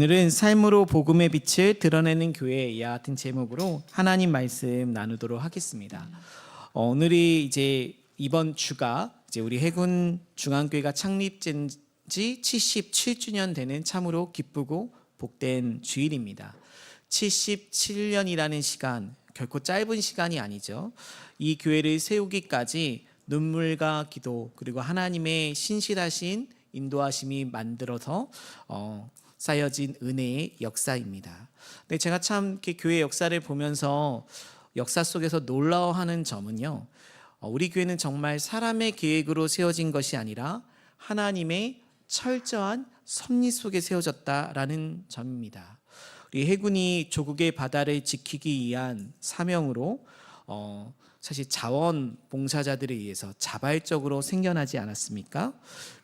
오늘은 삶으로 복음의 빛을 드러내는 교회 이와 같은 제목으로 하나님 말씀 나누도록 하겠습니다. 어, 오늘이 이제 이번 주가 이제 우리 해군 중앙교회가 창립된 지 77주년 되는 참으로 기쁘고 복된 주일입니다. 77년이라는 시간 결코 짧은 시간이 아니죠. 이 교회를 세우기까지 눈물과 기도 그리고 하나님의 신실하신 인도하심이 만들어서 어, 쌓여진 은혜의 역사입니다. 근데 제가 참 이렇게 교회 역사를 보면서 역사 속에서 놀라워하는 점은요. 어, 우리 교회는 정말 사람의 계획으로 세워진 것이 아니라 하나님의 철저한 섭리 속에 세워졌다라는 점입니다. 우리 해군이 조국의 바다를 지키기 위한 사명으로 어, 사실 자원 봉사자들에 의해서 자발적으로 생겨나지 않았습니까?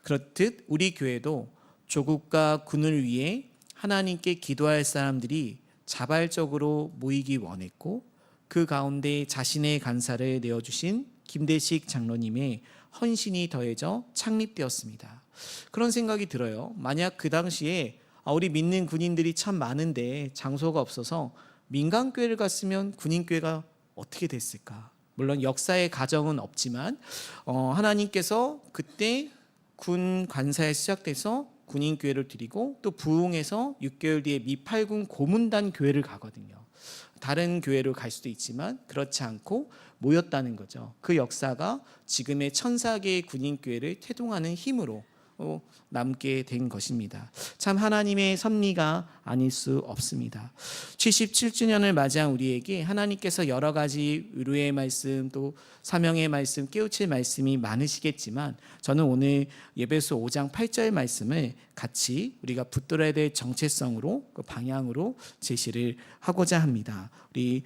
그렇듯 우리 교회도 조국과 군을 위해 하나님께 기도할 사람들이 자발적으로 모이기 원했고 그 가운데 자신의 간사를 내어주신 김대식 장로님의 헌신이 더해져 창립되었습니다. 그런 생각이 들어요. 만약 그 당시에 아, 우리 믿는 군인들이 참 많은데 장소가 없어서 민간교회를 갔으면 군인교회가 어떻게 됐을까? 물론 역사의 가정은 없지만 어, 하나님께서 그때 군 관사에 시작돼서 군인 교회를 드리고 또 부흥해서 6개월 뒤에 미팔군 고문단 교회를 가거든요. 다른 교회로 갈 수도 있지만 그렇지 않고 모였다는 거죠. 그 역사가 지금의 천사계의 군인 교회를 태동하는 힘으로 어, 남게 된 것입니다. 참 하나님의 섭리가 아닐 수 없습니다. 77주년을 맞이한 우리에게 하나님께서 여러 가지 의료의 말씀 또 사명의 말씀 깨우칠 말씀이 많으시겠지만 저는 오늘 예배소 5장 8절 말씀을 같이 우리가 붙들어야 될 정체성으로 그 방향으로 제시를 하고자 합니다. 우리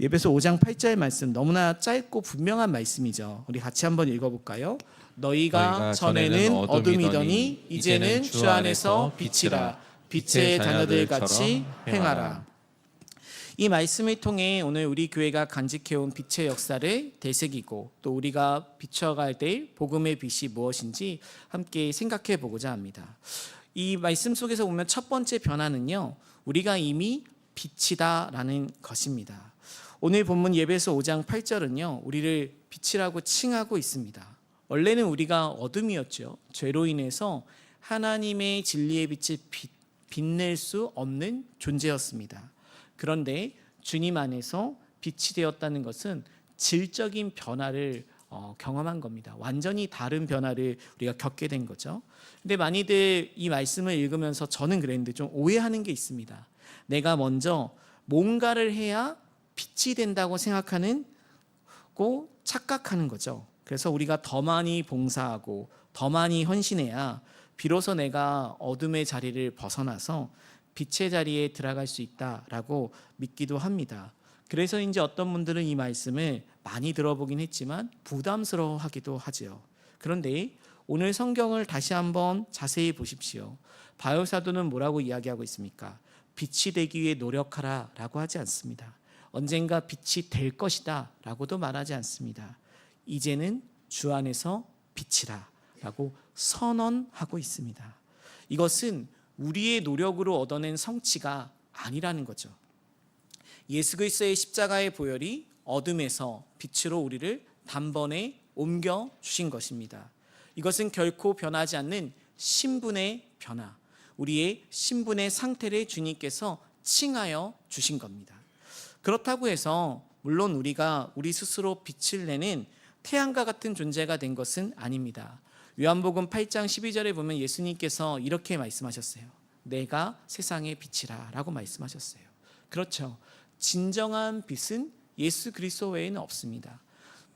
예배소 5장 8절 말씀 너무나 짧고 분명한 말씀이죠. 우리 같이 한번 읽어볼까요? 너희가 전에는 어둠이더니 이제는 주 안에서 빛이라 빛의 자녀들 같이 행하라. 이 말씀을 통해 오늘 우리 교회가 간직해온 빛의 역사를 되새기고 또 우리가 비춰갈 때 복음의 빛이 무엇인지 함께 생각해 보고자 합니다. 이 말씀 속에서 보면 첫 번째 변화는요. 우리가 이미 빛이다라는 것입니다. 오늘 본문 예배서 5장 8절은요. 우리를 빛이라고 칭하고 있습니다. 원래는 우리가 어둠이었죠. 죄로 인해서 하나님의 진리의 빛을 빛, 빛낼 수 없는 존재였습니다. 그런데 주님 안에서 빛이 되었다는 것은 질적인 변화를 어, 경험한 겁니다. 완전히 다른 변화를 우리가 겪게 된 거죠. 근데 많이들 이 말씀을 읽으면서 저는 그랬는데 좀 오해하는 게 있습니다. 내가 먼저 뭔가를 해야 빛이 된다고 생각하는 고 착각하는 거죠. 그래서 우리가 더 많이 봉사하고 더 많이 헌신해야 비로소 내가 어둠의 자리를 벗어나서 빛의 자리에 들어갈 수 있다라고 믿기도 합니다. 그래서 이제 어떤 분들은 이 말씀을 많이 들어보긴 했지만 부담스러워하기도 하지요. 그런데 오늘 성경을 다시 한번 자세히 보십시오. 바울 사도는 뭐라고 이야기하고 있습니까? 빛이 되기 위해 노력하라라고 하지 않습니다. 언젠가 빛이 될 것이다 라고도 말하지 않습니다. 이제는 주 안에서 빛이라 라고 선언하고 있습니다. 이것은 우리의 노력으로 얻어낸 성취가 아니라는 거죠. 예수 그리스도의 십자가의 보혈이 어둠에서 빛으로 우리를 단번에 옮겨 주신 것입니다. 이것은 결코 변하지 않는 신분의 변화, 우리의 신분의 상태를 주님께서 칭하여 주신 겁니다. 그렇다고 해서 물론 우리가 우리 스스로 빛을 내는 태양과 같은 존재가 된 것은 아닙니다. 요한복음 8장 12절에 보면 예수님께서 이렇게 말씀하셨어요. 내가 세상의 빛이라라고 말씀하셨어요. 그렇죠. 진정한 빛은 예수 그리스도 외에는 없습니다.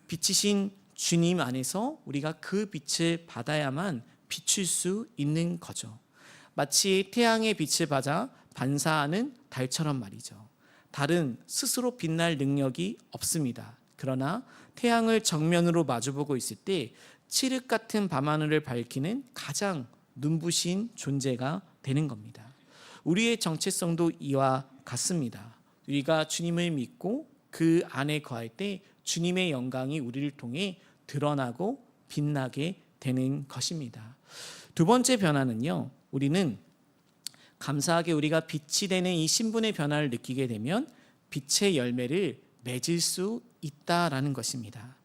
빛이신 주님 안에서 우리가 그 빛을 받아야만 비출 수 있는 거죠. 마치 태양의 빛을 받아 반사하는 달처럼 말이죠. 달은 스스로 빛날 능력이 없습니다. 그러나 태양을 정면으로 마주보고 있을 때 칠흑 같은 밤하늘을 밝히는 가장 눈부신 존재가 되는 겁니다. 우리의 정체성도 이와 같습니다. 우리가 주님을 믿고 그 안에 거할 때 주님의 영광이 우리를 통해 드러나고 빛나게 되는 것입니다. 두 번째 변화는요. 우리는 감사하게 우리가 빛이 되는 이 신분의 변화를 느끼게 되면 빛의 열매를 맺을 수 있다라는 것입니다.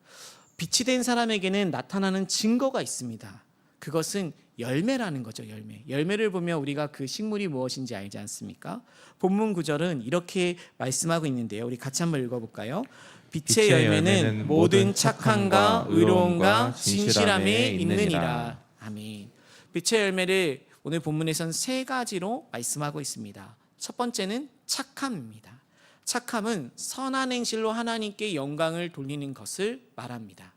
빛이 된 사람에게는 나타나는 증거가 있습니다. 그것은 열매라는 거죠, 열매. 열매를 보면 우리가 그 식물이 무엇인지 알지 않습니까? 본문 구절은 이렇게 말씀하고 있는데요. 우리 같이 한번 읽어볼까요? 빛의 빛의 열매는 열매는 모든 착함과 의로움과 진실함에. 있느니라. 아멘. 빛의 열매를 오늘 본문에선 세 가지로 말씀하고 있습니다. 첫 번째는 착함입니다. 착함은 선한 행실로 하나님께 영광을 돌리는 것을 말합니다.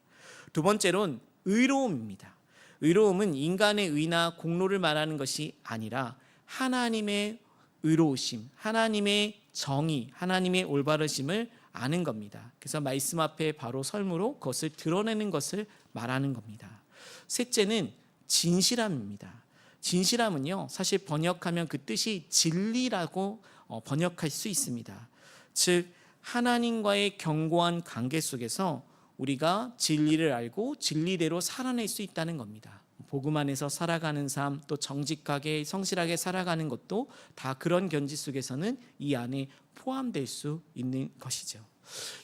두 번째로는 의로움입니다. 의로움은 인간의 의나 공로를 말하는 것이 아니라 하나님의 의로우심, 하나님의 정의, 하나님의 올바르심을 아는 겁니다. 그래서 말씀 앞에 바로 설무로 그것을 드러내는 것을 말하는 겁니다. 셋째는 진실함입니다. 진실함은요, 사실 번역하면 그 뜻이 진리라고 어, 번역할 수 있습니다. 즉, 하나님과의 견고한 관계 속에서 우리가 진리를 알고 진리대로 살아낼 수 있다는 겁니다. 복음 안에서 살아가는 삶, 또 정직하게 성실하게 살아가는 것도 다 그런 견지 속에서는 이 안에 포함될 수 있는 것이죠.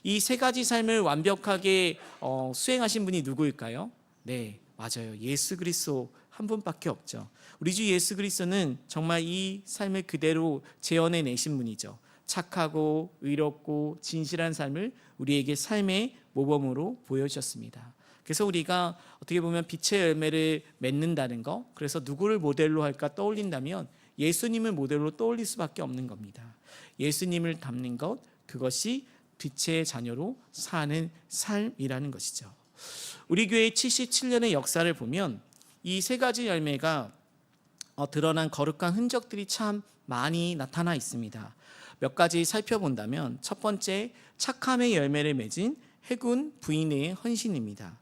이 세 가지 삶을 완벽하게 어, 수행하신 분이 누구일까요? 네, 맞아요. 예수 그리스도 한 분밖에 없죠. 우리 주 예수 그리스도는 정말 이 삶을 그대로 재현해 내신 분이죠. 착하고 의롭고 진실한 삶을 우리에게 삶의 모범으로 보여주셨습니다. 그래서 우리가 어떻게 보면 빛의 열매를 맺는다는 거, 그래서 누구를 모델로 할까 떠올린다면 예수님을 모델로 떠올릴 수밖에 없는 겁니다. 예수님을 닮는 것, 그것이 빛의 자녀로 사는 삶이라는 것이죠. 우리 교회 77년의 역사를 보면 이 세 가지 열매가 어, 드러난 거룩한 흔적들이 참 많이 나타나 있습니다. 몇 가지 살펴본다면 첫 번째 착함의 열매를 맺은 해군 부인의 헌신입니다.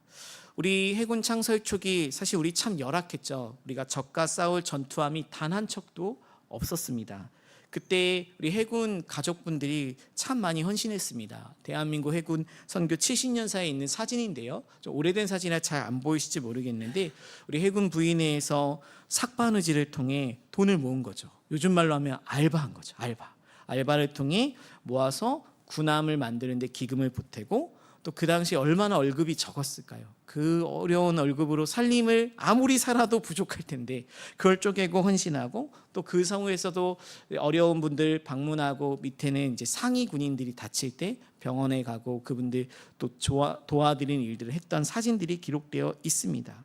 우리 해군 창설 초기 사실 우리 참 열악했죠. 우리가 적과 싸울 전투함이 단 한 척도 없었습니다. 그때 우리 해군 가족분들이 참 많이 헌신했습니다. 대한민국 해군 선교 70년사에 있는 사진인데요. 좀 오래된 사진이라 잘 안 보이실지 모르겠는데 우리 해군 부인회에서 삭바느지를 통해 돈을 모은 거죠. 요즘 말로 하면 알바한 거죠. 알바. 알바를 통해 모아서 군함을 만드는데 기금을 보태고 또 그 당시 얼마나 월급이 적었을까요? 그 어려운 월급으로 살림을 아무리 살아도 부족할 텐데 그걸 쪼개고 헌신하고 또 그 성우에서도 어려운 분들 방문하고 밑에는 이제 상위 군인들이 다칠 때 병원에 가고 그분들 또 도와, 도와드리는 일들을 했던 사진들이 기록되어 있습니다.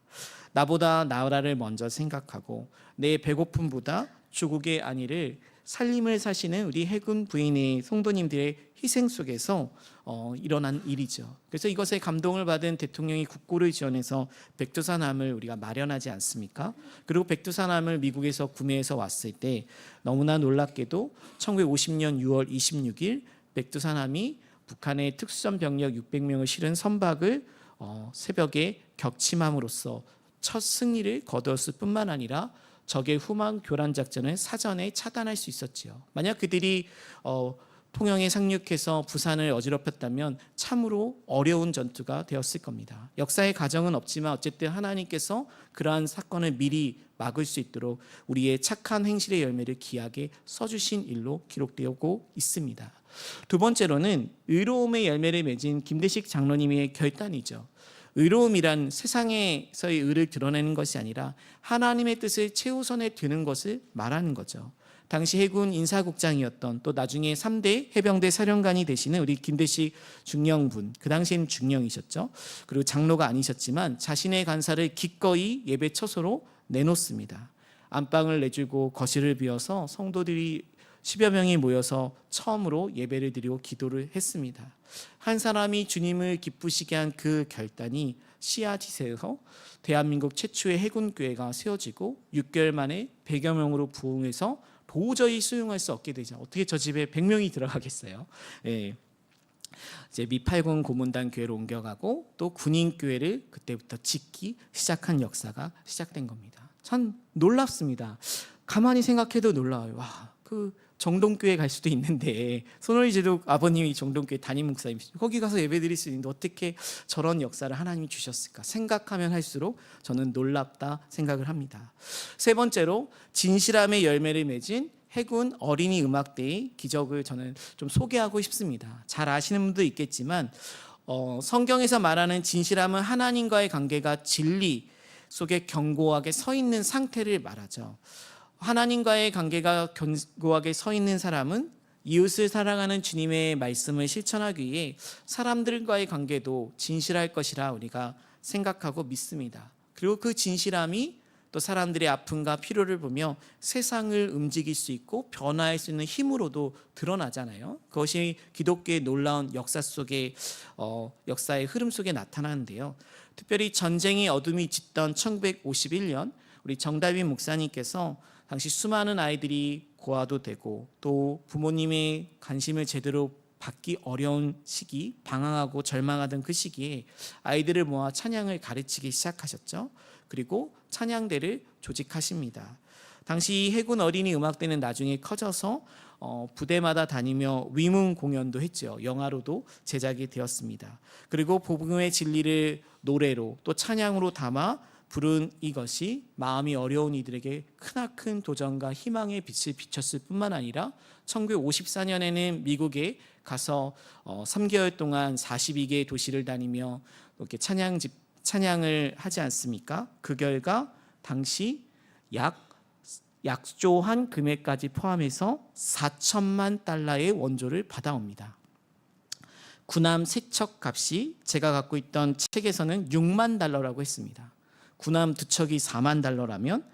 나보다 나라를 먼저 생각하고 내 배고픔보다 주국의 안위를 살림을 사시는 우리 해군 부인의 성도님들의 희생 속에서 어, 일어난 일이죠. 그래서 이것에 감동을 받은 대통령이 국고를 지원해서 백두산함을 우리가 마련하지 않습니까? 그리고 백두산함을 미국에서 구매해서 왔을 때 너무나 놀랍게도 1950년 6월 26일 백두산함이 북한의 특수전 병력 600명을 실은 선박을 어, 새벽에 격침함으로써 첫 승리를 거두었을 뿐만 아니라 적의 후방 교란 작전을 사전에 차단할 수 있었지요. 만약 그들이 어, 통영에 상륙해서 부산을 어지럽혔다면 참으로 어려운 전투가 되었을 겁니다. 역사의 가정은 없지만 어쨌든 하나님께서 그러한 사건을 미리 막을 수 있도록 우리의 착한 행실의 열매를 귀하게 써주신 일로 기록되고 있습니다. 두 번째로는 의로움의 열매를 맺은 김대식 장로님의 결단이죠. 의로움이란 세상에서의 의를 드러내는 것이 아니라 하나님의 뜻을 최우선에 두는 것을 말하는 거죠. 당시 해군 인사국장이었던 또 나중에 3대 해병대 사령관이 되시는 우리 김대식 중령분 그 당시에는 중령이셨죠. 그리고 장로가 아니셨지만 자신의 간사를 기꺼이 예배 처소로 내놓습니다. 안방을 내주고 거실을 비워서 성도들이 10여 명이 모여서 처음으로 예배를 드리고 기도를 했습니다. 한 사람이 주님을 기쁘시게 한 그 결단이 씨앗이세서 대한민국 최초의 해군교회가 세워지고 6개월 만에 100여 명으로 부흥해서 도저히 수용할 수 없게 되죠. 어떻게 저 집에 100명이 들어가겠어요? 예. 이제 미팔군 고문단 교회로 옮겨가고 또 군인 교회를 그때부터 짓기 시작한 역사가 시작된 겁니다. 참 놀랍습니다. 가만히 생각해도 놀라워요. 와, 그 정동교회 갈 수도 있는데 손월희 제독 아버님이 정동교회 담임 목사님 거기 가서 예배드릴 수 있는데 어떻게 저런 역사를 하나님이 주셨을까 생각하면 할수록 저는 놀랍다 생각을 합니다. 세 번째로 진실함의 열매를 맺은 해군 어린이 음악대의 기적을 저는 좀 소개하고 싶습니다. 잘 아시는 분도 있겠지만 어, 성경에서 말하는 진실함은 하나님과의 관계가 진리 속에 견고하게 서 있는 상태를 말하죠. 하나님과의 관계가 견고하게 서 있는 사람은 이웃을 사랑하는 주님의 말씀을 실천하기 위해 사람들과의 관계도 진실할 것이라 우리가 생각하고 믿습니다. 그리고 그 진실함이 또 사람들의 아픔과 필요를 보며 세상을 움직일 수 있고 변화할 수 있는 힘으로도 드러나잖아요. 그것이 기독교의 놀라운 역사 속에 어, 역사의 흐름 속에 나타나는데요. 특별히 전쟁의 어둠이 짙던 1951년 우리 정다빈 목사님께서 당시 수많은 아이들이 고아도 되고 또 부모님의 관심을 제대로 받기 어려운 시기, 방황하고 절망하던 그 시기에 아이들을 모아 찬양을 가르치기 시작하셨죠. 그리고 찬양대를 조직하십니다. 당시 해군 어린이 음악대는 나중에 커져서 어, 부대마다 다니며 위문 공연도 했죠. 영화로도 제작이 되었습니다. 그리고 복음의 진리를 노래로 또 찬양으로 담아 부른 이것이 마음이 어려운 이들에게 크나큰 도전과 희망의 빛을 비췄을 뿐만 아니라 1954년에는 미국에 가서 어, 3개월 동안 42개의 도시를 다니며 이렇게 찬양 집 찬양을 하지 않습니까? 그 결과 당시 약 약조한 금액까지 포함해서 4천만 달러의 원조를 받아옵니다. 군함 세척 값이 제가 갖고 있던 책에서는 6만 달러라고 했습니다. 군함 두 척이 4만 달러라면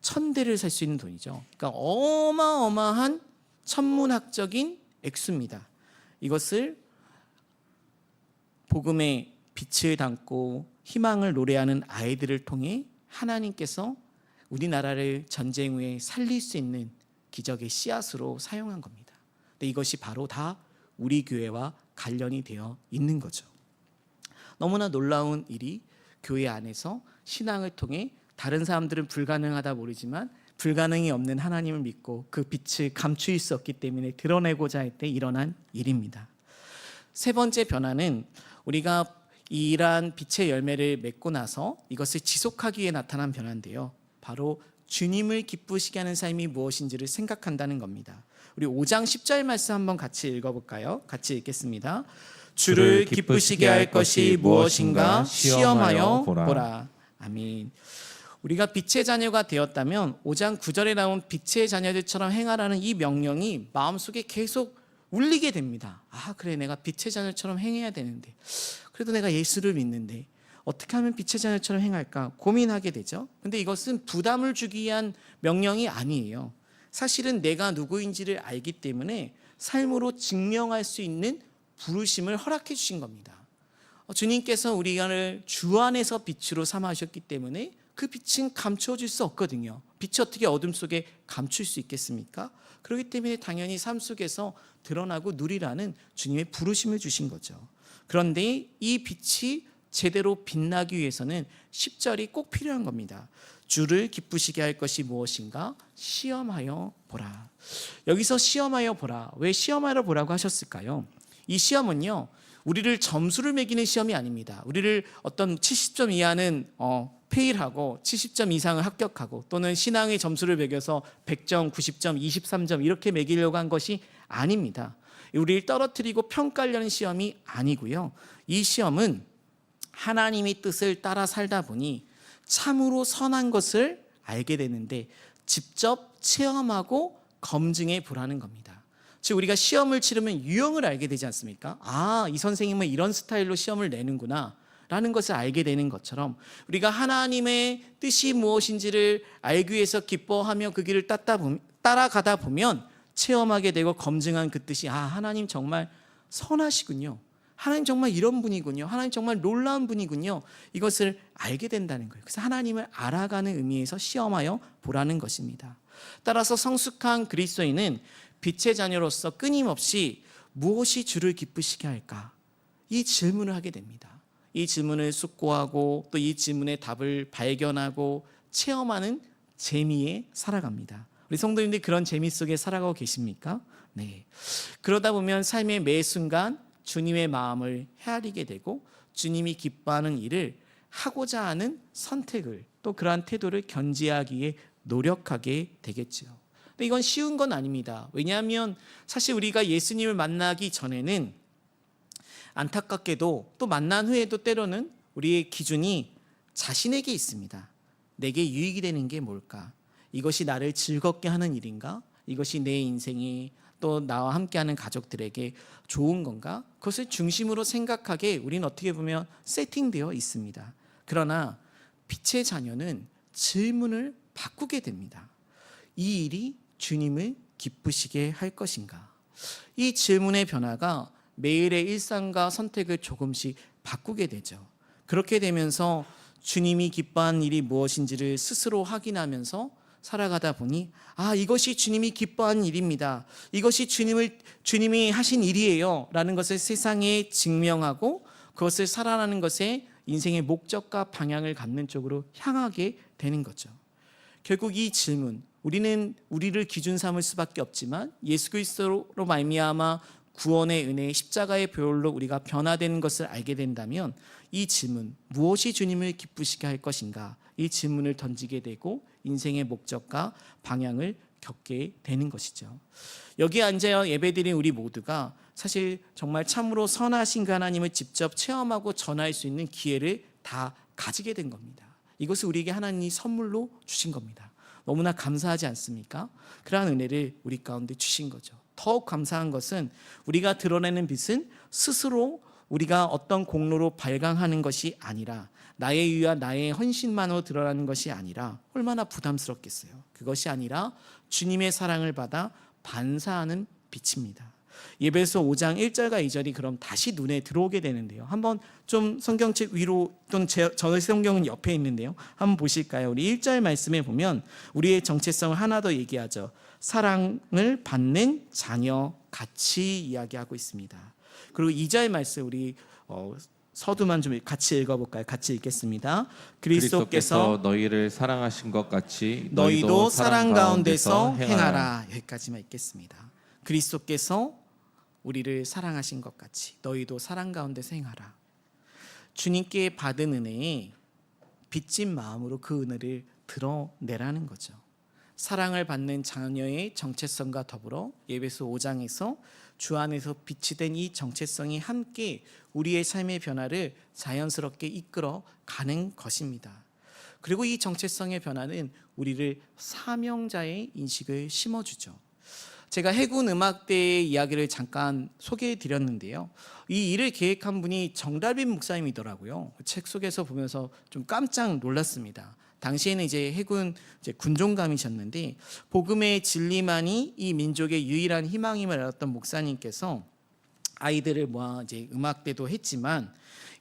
천 대를 살 수 있는 돈이죠. 그러니까 어마어마한 천문학적인 액수입니다. 이것을 복음의 빛을 담고 희망을 노래하는 아이들을 통해 하나님께서 우리나라를 전쟁 후에 살릴 수 있는 기적의 씨앗으로 사용한 겁니다. 근데 이것이 바로 다 우리 교회와 관련이 되어 있는 거죠. 너무나 놀라운 일이 교회 안에서 신앙을 통해 다른 사람들은 불가능하다 모르지만 불가능이 없는 하나님을 믿고 그 빛을 감추일 수 없기 때문에 드러내고자 할 때 일어난 일입니다. 세 번째 변화는 우리가 이러한 빛의 열매를 맺고 나서 이것을 지속하기 위해 나타난 변화인데요. 바로 주님을 기쁘시게 하는 삶이 무엇인지를 생각한다는 겁니다. 우리 5장 10절 말씀 한번 같이 읽어볼까요? 같이 읽겠습니다. 주를 기쁘시게 할 것이 무엇인가 시험하여 보라. 아멘. 우리가 빛의 자녀가 되었다면 5장 9절에 나온 빛의 자녀들처럼 행하라는 이 명령이 마음속에 계속 울리게 됩니다. 아, 그래 내가 빛의 자녀처럼 행해야 되는데. 그래도 내가 예수를 믿는데 어떻게 하면 빛의 자녀처럼 행할까 고민하게 되죠. 근데 이것은 부담을 주기 위한 명령이 아니에요. 사실은 내가 누구인지를 알기 때문에 삶으로 증명할 수 있는 부르심을 허락해 주신 겁니다. 어, 주님께서 우리를 주 안에서 빛으로 삼으셨기 때문에 그 빛은 감추어질 수 없거든요. 빛이 어떻게 어둠 속에 감출 수 있겠습니까? 그렇기 때문에 당연히 삶 속에서 드러나고 누리라는 주님의 부르심을 주신 거죠. 그런데 이 빛이 제대로 빛나기 위해서는 10절이 꼭 필요한 겁니다. 주를 기쁘시게 할 것이 무엇인가? 시험하여 보라. 여기서 시험하여 보라. 왜 시험하여 보라고 하셨을까요? 이 시험은요, 우리를 점수를 매기는 시험이 아닙니다. 우리를 어떤 70점 이하는 어, 페일하고 70점 이상을 합격하고 또는 신앙의 점수를 매겨서 100점, 90점, 23점 이렇게 매기려고 한 것이 아닙니다. 우리를 떨어뜨리고 평가하려는 시험이 아니고요. 이 시험은 하나님의 뜻을 따라 살다 보니 참으로 선한 것을 알게 되는데 직접 체험하고 검증해 보라는 겁니다. 즉 우리가 시험을 치르면 유형을 알게 되지 않습니까? 아, 이 선생님은 이런 스타일로 시험을 내는구나. 라는 것을 알게 되는 것처럼 우리가 하나님의 뜻이 무엇인지를 알기 위해서 기뻐하며 그 길을 따라가다 보면 체험하게 되고 검증한 그 뜻이 아 하나님 정말 선하시군요. 하나님 정말 이런 분이군요. 하나님 정말 놀라운 분이군요. 이것을 알게 된다는 거예요. 그래서 하나님을 알아가는 의미에서 시험하여 보라는 것입니다. 따라서 성숙한 그리스도인은 빛의 자녀로서 끊임없이 무엇이 주를 기쁘시게 할까? 이 질문을 하게 됩니다. 이 질문을 숙고하고 또 이 질문의 답을 발견하고 체험하는 재미에 살아갑니다. 우리 성도님들 그런 재미 속에 살아가고 계십니까? 네. 그러다 보면 삶의 매 순간 주님의 마음을 헤아리게 되고 주님이 기뻐하는 일을 하고자 하는 선택을 또 그러한 태도를 견지하기에 노력하게 되겠죠. 근데 이건 쉬운 건 아닙니다. 왜냐하면 사실 우리가 예수님을 만나기 전에는 안타깝게도 또 만난 후에도 때로는 우리의 기준이 자신에게 있습니다. 내게 유익이 되는 게 뭘까? 이것이 나를 즐겁게 하는 일인가? 이것이 내 인생이 또 나와 함께하는 가족들에게 좋은 건가? 그것을 중심으로 생각하게 우리는 어떻게 보면 세팅되어 있습니다. 그러나 빛의 자녀는 질문을 바꾸게 됩니다. 이 일이 주님을 기쁘시게 할 것인가? 이 질문의 변화가 매일의 일상과 선택을 조금씩 바꾸게 되죠. 그렇게 되면서 주님이 기뻐하는 일이 무엇인지를 스스로 확인하면서 살아가다 보니 아 이것이 주님이 기뻐하는 일입니다. 이것이 주님을 주님이 하신 일이에요라는 것을 세상에 증명하고 그것을 살아가는 것에 인생의 목적과 방향을 갖는 쪽으로 향하게 되는 거죠. 결국 이 질문 우리는 우리를 기준 삼을 수밖에 없지만 예수 그리스도로 말미암아 구원의 은혜 십자가의 보혈로 우리가 변화되는 것을 알게 된다면 이 질문 무엇이 주님을 기쁘시게 할 것인가 이 질문을 던지게 되고 인생의 목적과 방향을 겪게 되는 것이죠. 여기 앉아 예배드린 우리 모두가 사실 정말 참으로 선하신 그 하나님을 직접 체험하고 전할 수 있는 기회를 다 가지게 된 겁니다. 이것을 우리에게 하나님이 선물로 주신 겁니다. 너무나 감사하지 않습니까? 그러한 은혜를 우리 가운데 주신 거죠. 더욱 감사한 것은 우리가 드러내는 빛은 스스로 우리가 어떤 공로로 발광하는 것이 아니라 나의 유와 나의 헌신만으로 드러나는 것이 아니라 얼마나 부담스럽겠어요. 그것이 아니라 주님의 사랑을 받아 반사하는 빛입니다. 예배서 5장 1절과 2절이 그럼 다시 눈에 들어오게 되는데요. 한번 좀 성경책 위로 또는 제, 저의 성경은 옆에 있는데요. 한번 보실까요? 우리 1절 말씀에 보면 우리의 정체성을 하나 더 얘기하죠. 사랑을 받는 자녀 같이 이야기하고 있습니다. 그리고 2절 말씀 우리 어, 서두만 좀 같이 읽어볼까요? 같이 읽겠습니다. 그리스도께서 너희를 사랑하신 것 같이 너희도 사랑 가운데서 행하라. 여기까지만 읽겠습니다. 그리스도께서 우리를 사랑하신 것 같이 너희도 사랑 가운데서 행하라. 주님께 받은 은혜에 빚진 마음으로 그 은혜를 드러내라는 거죠. 사랑을 받는 자녀의 정체성과 더불어 예배소 5장에서 주 안에서 빛이 된 이 정체성이 함께 우리의 삶의 변화를 자연스럽게 이끌어 가는 것입니다. 그리고 이 정체성의 변화는 우리를 사명자의 인식을 심어주죠. 제가 해군 음악대의 이야기를 잠깐 소개해 드렸는데요. 이 일을 계획한 분이 정달빈 목사님이더라고요. 책 속에서 보면서 좀 깜짝 놀랐습니다. 당시에는 이제 해군 이제 군종감이셨는데 복음의 진리만이 이 민족의 유일한 희망임을 알았던 목사님께서 아이들을 모아 이제 음악대도 했지만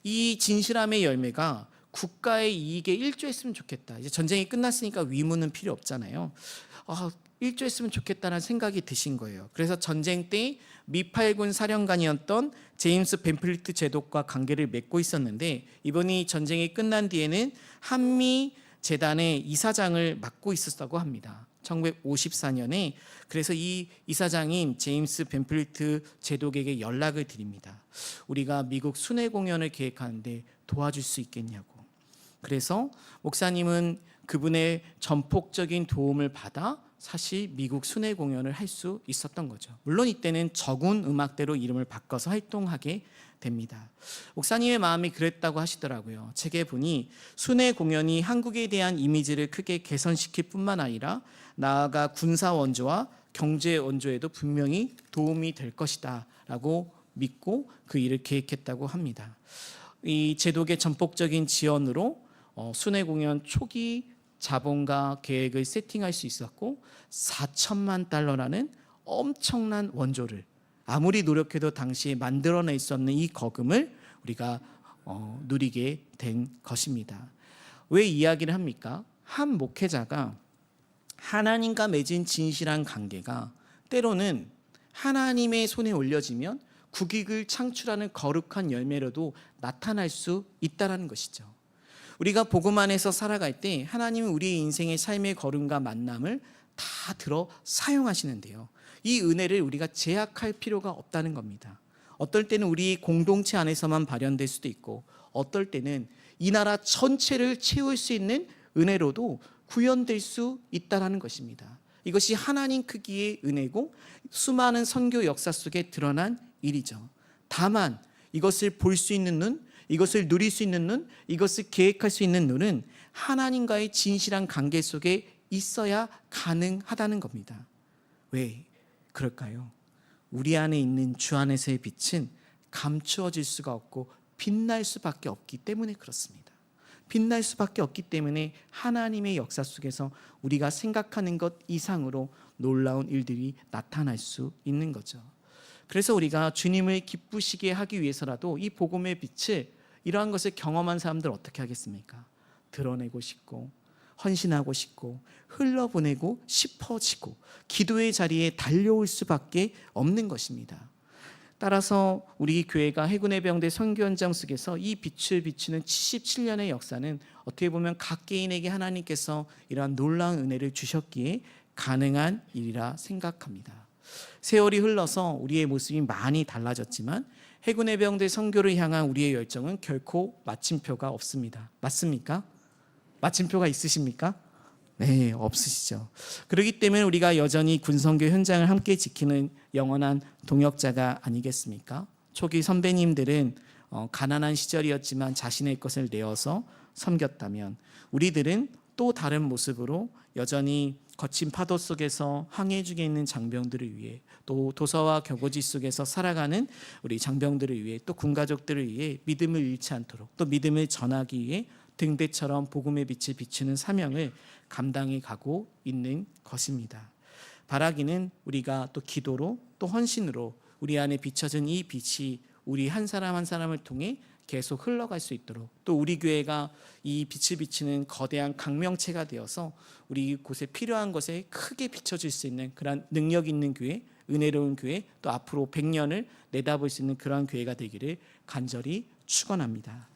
이 진실함의 열매가 국가의 이익에 일조했으면 좋겠다. 이제 전쟁이 끝났으니까 위문은 필요 없잖아요. 아, 일조했으면 좋겠다는 생각이 드신 거예요. 그래서 전쟁 때 미팔군 사령관이었던 제임스 벤플리트 제독과 관계를 맺고 있었는데 이번이 전쟁이 끝난 뒤에는 한미 재단의 이사장을 맡고 있었다고 합니다. 1954년에 그래서 이 이사장인 제임스 벤플리트 제독에게 연락을 드립니다. 우리가 미국 순회 공연을 계획하는데 도와줄 수 있겠냐고. 그래서 목사님은 그분의 전폭적인 도움을 받아 사실 미국 순회 공연을 할 수 있었던 거죠. 물론 이때는 적운 음악대로 이름을 바꿔서 활동하게 됩니다. 목사님의 마음이 그랬다고 하시더라고요. 책에 보니 순회 공연이 한국에 대한 이미지를 크게 개선시킬 뿐만 아니라 나아가 군사 원조와 경제 원조에도 분명히 도움이 될 것이다라고 믿고 그 일을 계획했다고 합니다. 이 제독의 전폭적인 지원으로 어, 순회 공연 초기 자본과 계획을 세팅할 수 있었고 4천만 달러라는 엄청난 원조를 아무리 노력해도 당시에 만들어낼 수 없는 이 거금을 우리가 어, 누리게 된 것입니다. 왜 이야기를 합니까? 한 목회자가 하나님과 맺은 진실한 관계가 때로는 하나님의 손에 올려지면 국익을 창출하는 거룩한 열매로도 나타날 수 있다라는 것이죠. 우리가 복음 안에서 살아갈 때 하나님은 우리의 인생의 삶의 걸음과 만남을 다 들어 사용하시는데요. 이 은혜를 우리가 제약할 필요가 없다는 겁니다. 어떨 때는 우리 공동체 안에서만 발현될 수도 있고 어떨 때는 이 나라 전체를 채울 수 있는 은혜로도 구현될 수 있다라는 것입니다. 이것이 하나님 크기의 은혜고 수많은 선교 역사 속에 드러난 일이죠. 다만 이것을 볼 수 있는 눈, 이것을 누릴 수 있는 눈, 이것을 계획할 수 있는 눈은 하나님과의 진실한 관계 속에 있어야 가능하다는 겁니다. 왜 그럴까요? 우리 안에 있는 주 안에서의 빛은 감추어질 수가 없고 빛날 수밖에 없기 때문에 그렇습니다. 빛날 수밖에 없기 때문에 하나님의 역사 속에서 우리가 생각하는 것 이상으로 놀라운 일들이 나타날 수 있는 거죠. 그래서 우리가 주님을 기쁘시게 하기 위해서라도 이 복음의 빛을 이러한 것을 경험한 사람들 어떻게 하겠습니까? 드러내고 싶고 헌신하고 싶고 흘러보내고 싶어지고 기도의 자리에 달려올 수밖에 없는 것입니다. 따라서 우리 교회가 해군의 병대 선교 현장 속에서 이 빛을 비추는 77년의 역사는 어떻게 보면 각 개인에게 하나님께서 이러한 놀라운 은혜를 주셨기에 가능한 일이라 생각합니다. 세월이 흘러서 우리의 모습이 많이 달라졌지만 해군의 병대 선교를 향한 우리의 열정은 결코 마침표가 없습니다. 맞습니까? 마침표가 있으십니까? 네, 없으시죠. 그렇기 때문에 우리가 여전히 군선교 현장을 함께 지키는 영원한 동역자가 아니겠습니까? 초기 선배님들은 어, 가난한 시절이었지만 자신의 것을 내어서 섬겼다면 우리들은 또 다른 모습으로 여전히 거친 파도 속에서 항해 중에 있는 장병들을 위해 또 도서와 격오지 속에서 살아가는 우리 장병들을 위해 또 군가족들을 위해 믿음을 잃지 않도록 또 믿음을 전하기 위해 등대처럼 복음의 빛을 비추는 사명을 감당해 가고 있는 것입니다. 바라기는 우리가 또 기도로 또 헌신으로 우리 안에 비춰진 이 빛이 우리 한 사람 한 사람을 통해 계속 흘러갈 수 있도록 또 우리 교회가 이 빛을 비치는 거대한 강명체가 되어서 우리 곳에 필요한 것에 크게 비춰줄 수 있는 그런 능력 있는 교회, 은혜로운 교회, 또 앞으로 100년을 내다볼 수 있는 그러한 교회가 되기를 간절히 축원합니다.